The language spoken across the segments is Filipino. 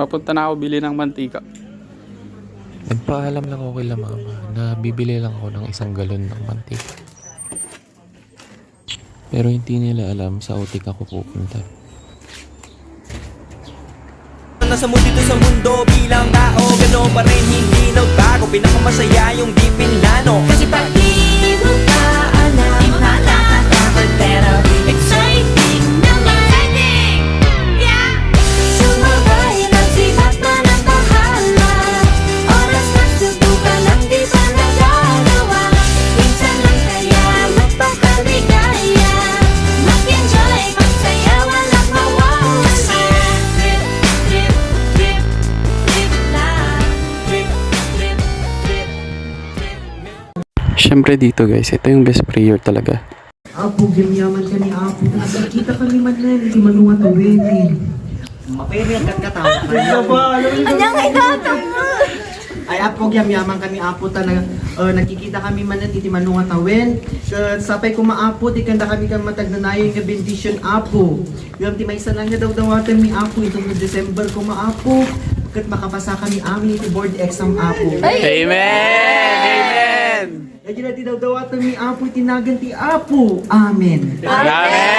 Papunta na ako bili ng mantika. Nagpaalam lang ako kila mama na bibili lang ako ng isang galon ng mantika. Pero hindi nila alam sa utik ako pupunta. Nasa mo dito sa mundo bilang tao Gano'n pa rin hindi nagbago Pinakamasaya yung di pinlano Kasi pag Siyempre dito guys, ito yung best prayer talaga. Apo, gamyaman kami, Apo. Nakakita kami man na, hindi man nung atawin eh. Mapere ang katawa ka. Ano ba? Anyang itatang Ay, Apo, gamyaman kami, Apo. Talaga, uh, nakikita kami man na, hindi man nung atawin. Uh, sapay ko maapo, di kanda kami kang matagnanayo yung benediction, Apo. Yung ti may lang nga daw dawatan ni Apo, itong December ko maapo. Pagkat makapasa kami amin iti board exam, Apo. Amen! Amen! Lagi na tinawdawatan ni Apo, tinagan ti Apo. Amen. Amen!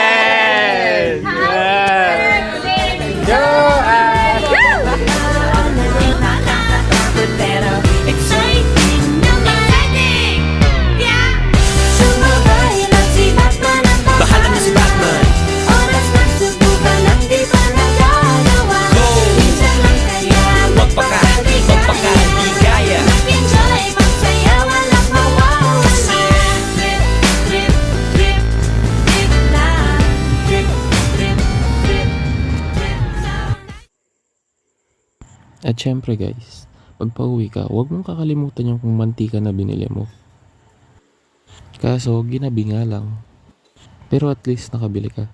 At syempre guys, pag pauwi ka, huwag mong kakalimutan yung kung mantika na binili mo. Kaso, ginabi nga lang. Pero at least nakabili ka.